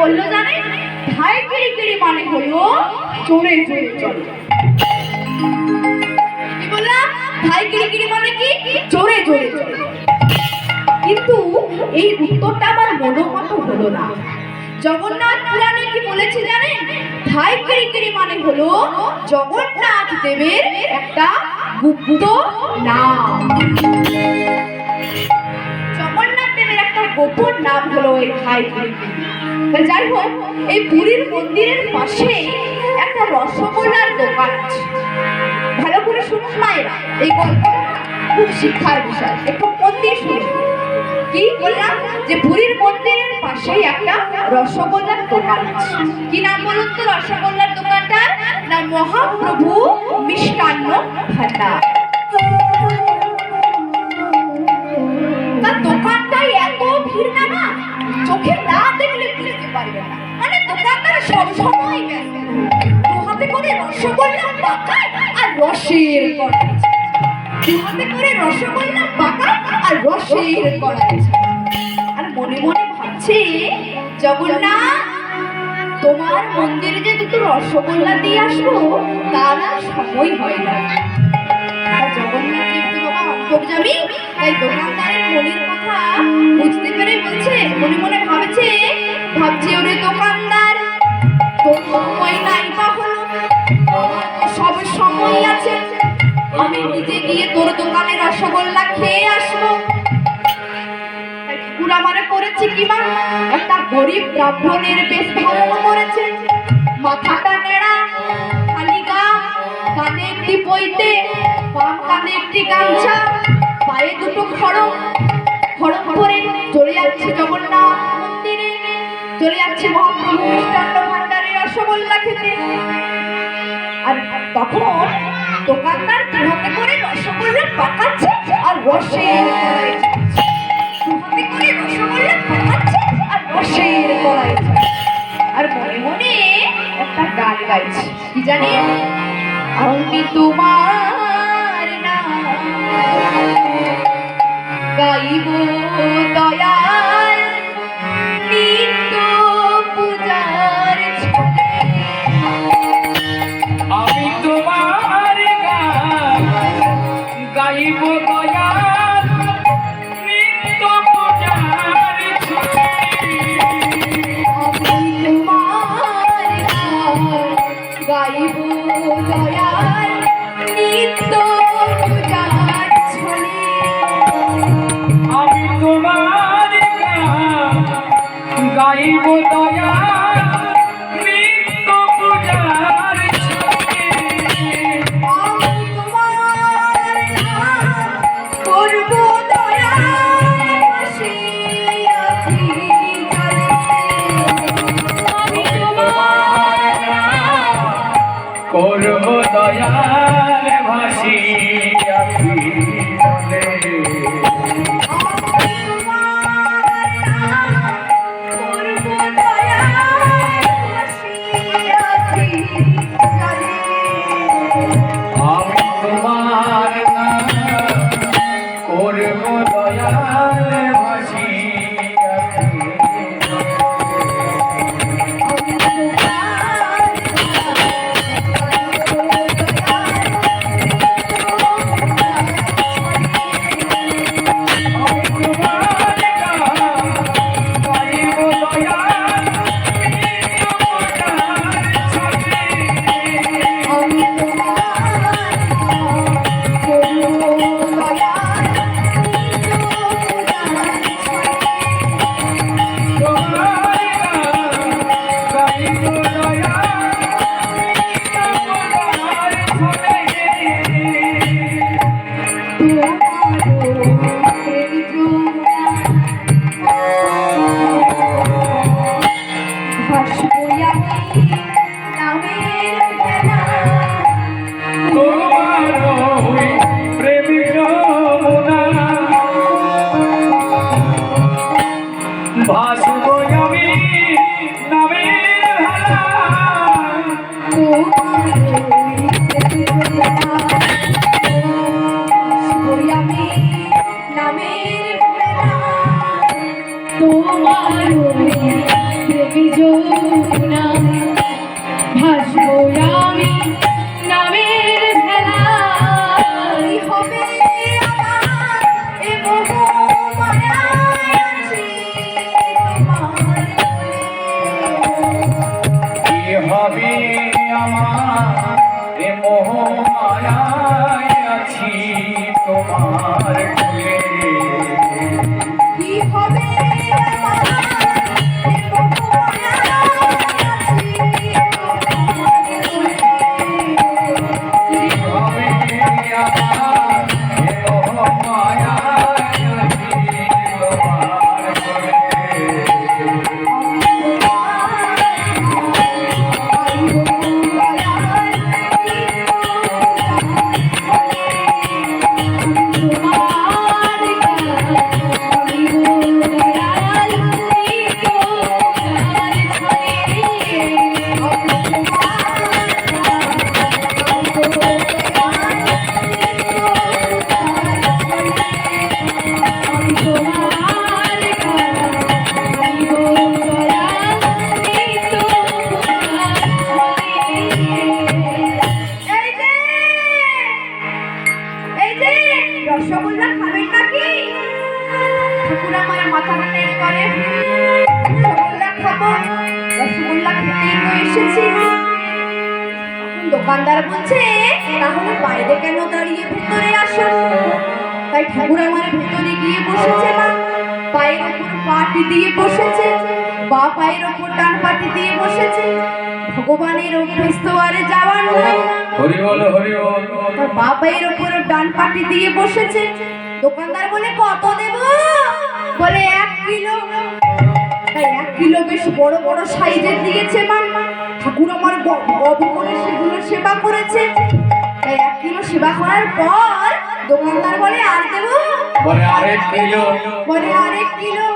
বলল জানে? ধাই কিড়ি কিড়ি মানে হলো চোরে চোরে মানে চলে। কিন্তু এই উত্তরটা আমার হলো না। জগন্নাথ পুরাণে কি বলেছে জানেন মানে হলো জগন্নাথ দেবের একটা গুপ্ত নাম। গোপন নাম হলো এই। তা যাই হোক, এই পুরীর মন্দিরের পাশে একটা রসগোল্লার দোকান আছে। ভালো করে শুনুন মায়েরা, এই গল্পটা খুব শিক্ষার বিষয়, একটু মন দিয়ে শুনুন। কি বললাম? যে পুরীর মন্দিরের পাশেই একটা রসগোল্লার দোকান আছে। কি নাম বলুন তো রসগোল্লার দোকানটার? না, মহাপ্রভু মিষ্টান্ন ভান্ডার চোখে না দেখলে বুঝতে পারবে না। মানে দোকানদার সবসময় ব্যস্ত দু হাতে করে রসগোল্লা পাকায় আর রসের দু হাতে করে রসগোল্লা পাকায় আর রসের কড়াই। আর মনে মনে ভাবছে, জগন্নাথ, তোমার মন্দিরে যে দুটো রসগোল্লা দিয়ে আসব, তার সময় হয় না। বাবা তাই দোকানদারের মনের কথা বুঝতে পেরে বলছে, মনে মনে ভাবছে ভাবছে ওরে দোকানদার। তোর সময় নাই বা সব সময় আছে। আমি নিজে গিয়ে তোর দোকানে রসগোল্লা খেয়ে আসব। ঠাকুর আমারে করেছে কি মা? একটা গরিব ব্রাহ্মণের বেশ ধারণ করেছে। মাথাটা নেড়া একটি বইতে বাম কানে একটি গামছা, পায়ে দুটো খড়ম খড়ম করে চলে যাচ্ছে জগন্নাথ মন্দিরে। চলে যাচ্ছে মহাপ্রভু মিষ্টান্ন ভান্ডারে রসগোল্লা খেতে। আর তখন দোকানদার কীভাবে করে রসগোল্লা পাকাচ্ছে আর কড়াই করে আর আর মনে মনে একটা গান গাইছে। কি জানি? আমি তোমার না গাইব করব দয়াল ভাসি ঠাকুর আমার ভেতরে গিয়ে বসেছে মা। পায়ের ওপর পাটি দিয়ে বসেছে। বা পায়ের ওপর ডান পাটি দিয়ে বসেছে। ভগবানের অভ্যেস তো আর যাওয়ার নয় হরি বল হরি বল। তার বা পায়ের ওপর ডান পাটি দিয়ে বসেছে। দোকানদার বলে কত দেব? বলে এক কিলো। তাই এক কিলো বেশ বড় বড় সাইজের দিয়েছে মা। ঠাকুর আমার গব করে সেগুলো সেবা করেছে। তাই এক কিলো সেবা করার পর দোকানদার বলে আর দেবো? বলে আরেক কিলো। বলে আরেক কিলো।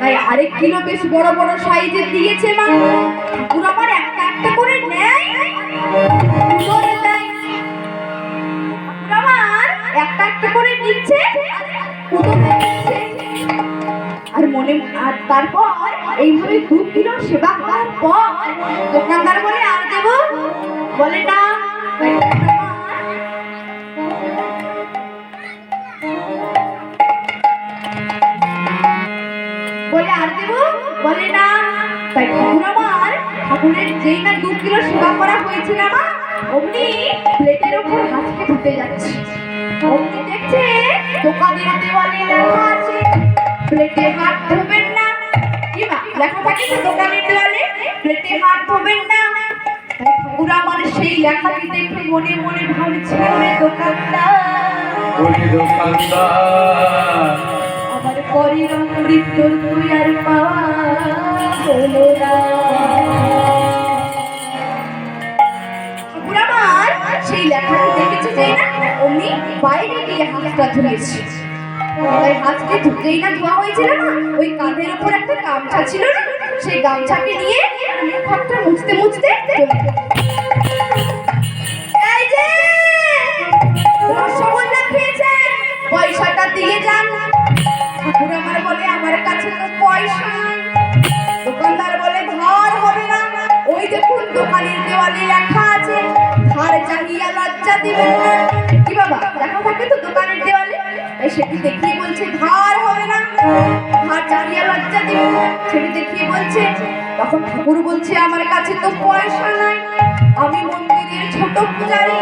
তাই আরেক কিলো বেশ বড় বড় সাইজের দিয়েছে মা। ঠাকুর আমার একটা একটা করে নেয়। আমার একটা একটা করে নিচ্ছে। আর মনে আর তারপর এইভাবে দু কিলো সেবা করার পর দোকানদার বলে আর দেবো? বলে না। ঠাকুরের যেই না দু কিলো সেবা করা হয়েছে না, অমনি প্লেটের উপর হাতকে ধুতে যাচ্ছে। অমনি দেখছে দোকানের দেওয়ালে লেখা আছে প্লেটে হাত ধোবেন না। কি মা লেখা থাকে তো দোকানের দেওয়ালে প্লেটে হাত ধোবেন না। ঠাকুর আমার সেই লেখাটি দেখে মনে মনে ভাবছে দোকানদার দোকানদার পরের মৃত্যুর তুই আর সেই লেখাটি দেখেছে যে অমনি বাইরে গিয়ে হাতটা ধুয়েছে। ধোয়া হয়েছিল ওই কাঁধের ওপর একটা গামছা ছিল সেই গামছাকে নিয়ে মুছতে মুছতে পয়সাটা দিয়ে যান। পয়সা নাই। দোকানদার বলে ধার হবে না। ওই দেখুন দোকানের দেওয়ালে লেখা আছে ধার চাহিয়া লজ্জা দিবেন না। কি বাবা, লেখা থাকে তো দোকানের দেওয়ালে? তাই সেটি দেখিয়ে বলছে ধার হবে না। ধার চাহিয়া লজ্জা দিবেন না। সেটি দেখিয়ে বলছে, তখন ঠাকুর বলছে, আমার কাছে তো পয়সা নাই। আমি মন্দিরের ছোট পূজারি।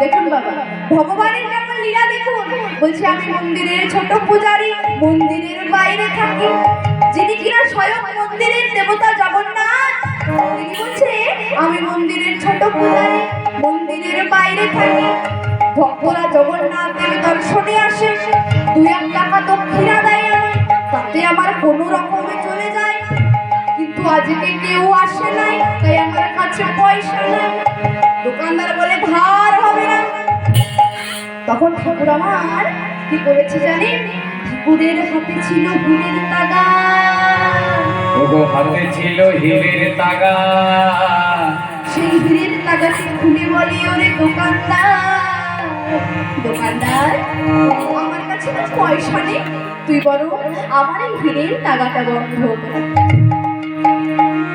দেখুন বাবা, ভগবানের কেমন লীলা দেখুন। বলছে, আমি মন্দিরের ছোট পূজারি, মন্দিরের বাইরে থাকি। যিনি কিনা স্বয়ং মন্দিরের দেবতা জগন্নাথ। তিনি বলছে, আমি মন্দিরের ছোট পূজারি, মন্দিরের বাইরে থাকি। ভক্তরা জগন্নাথ দর্শনে আসে। দুই এক টাকা দক্ষিণা দেয় আমি তাতে আমার কোনো রকমে চলে যায়। কিন্তু আজকে কেউ আসে নাই, তাই আমার কাছে পয়সা নাই। তখন ঠাকুর আমার কি করেছে জানেন? ঠাকুরের হাতে ছিল হীরের তাগা। ওগো হাতে ছিল হিরের তাগা। সেই হীরের তাগাটি খুলে বলে ওরে দোকানদার দোকানদার আমার কাছে তো পয়সা নেই। তুই বড় আমার এই হীরের তাগাটা বন্ধ।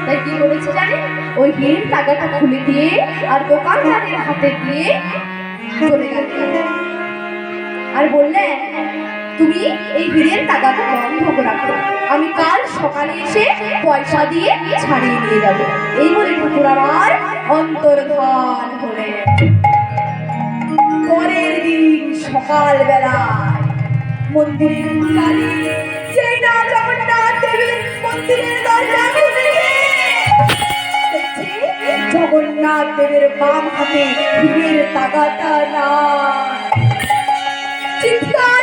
তাই কি করেছে জানেন? ওই হীরের তাগাটা খুলে দিয়ে আর দোকানদারের হাতে দিয়ে চলে গেল। আর বললেন তুমি এই হীরের তাগাটা বন্ধ রাখো। আমি কাল সকালে এসে পয়সা দিয়ে ছাড়িয়ে নিয়ে যাব। এই বলে ঠাকুর আমার অন্তর্ধান হলেন। পরের দিন সকালবেলা মন্দিরের সেই না জগন্নাথ দেবের জগন্নাথ দেবের বাম হাতে হীরের তাগাটা না চিৎকার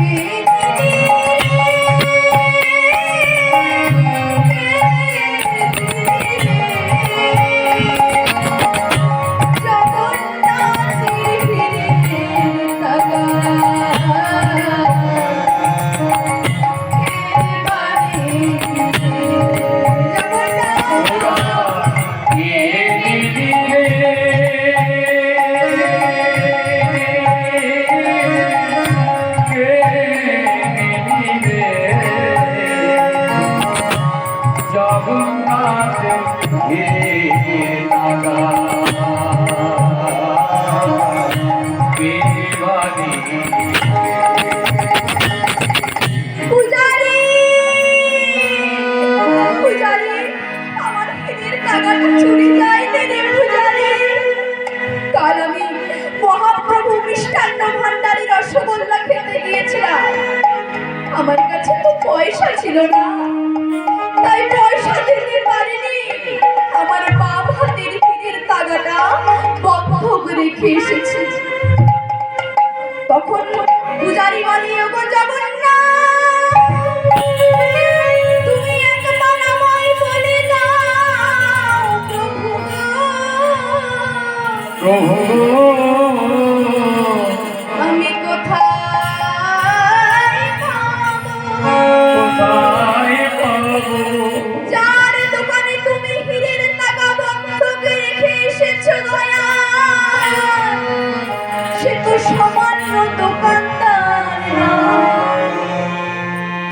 Hare আমার কাছে তো পয়সা ছিল না। রেখে এসেছি। তখন পূজারি বলে ওগো তুমি একবার আমায় বলে দাও প্রভু প্রভু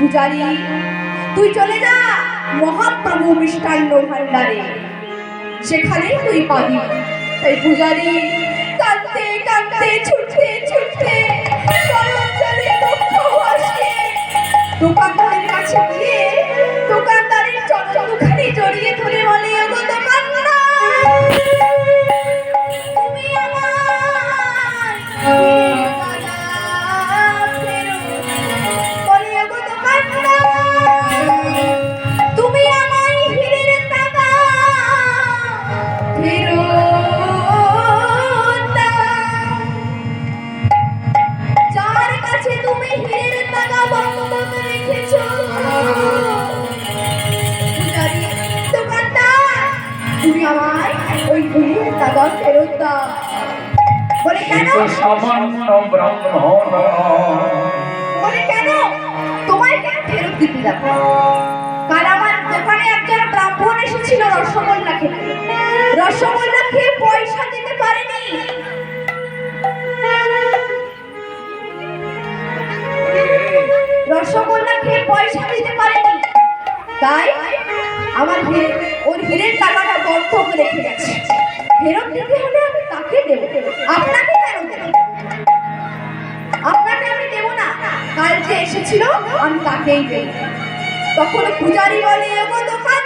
পূজারি। তুই চলে যা, মহাপ্রভু মিষ্টান্ন ভান্ডারে সেখানেই তুই পাবি। তাই পূজারি, কাঁদতে কাঁদতে, ছুটতে ছুটতে দোকানদারের কাল আমার দোকানে একজন ব্রাহ্মণ এসেছিল রসগোল্লা খেতে। রসগোল্লা খেয়ে পয়সা দিতে পারেনি। রসগোল্লা খেয়ে পয়সা দিতে পারেনি। তাই আমার হিরে ওর হিরের টাকাটা বন্ধক রেখে গেছে। ফেরত দিতে আপনাকে আপনাকে আমি কাল যে এসেছিল আমি তাকেই দেব তখন পূজারি বলে এগো দোকানদার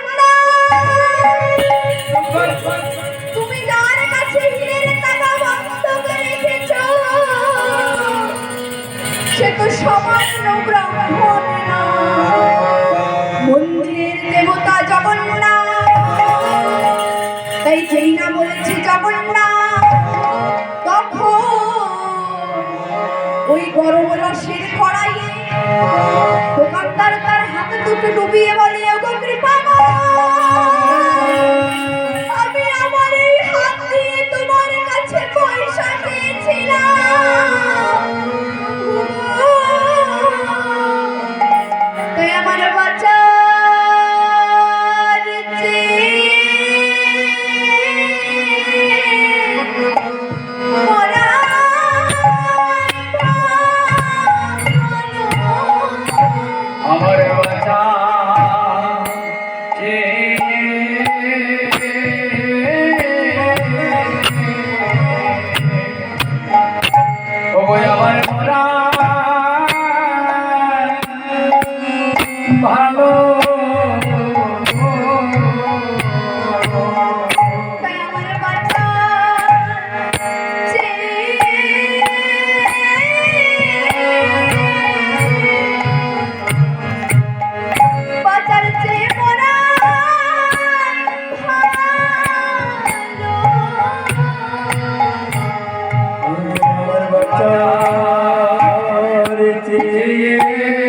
হাতে টুপি ডুবিয়ে ওগো আমার yeah.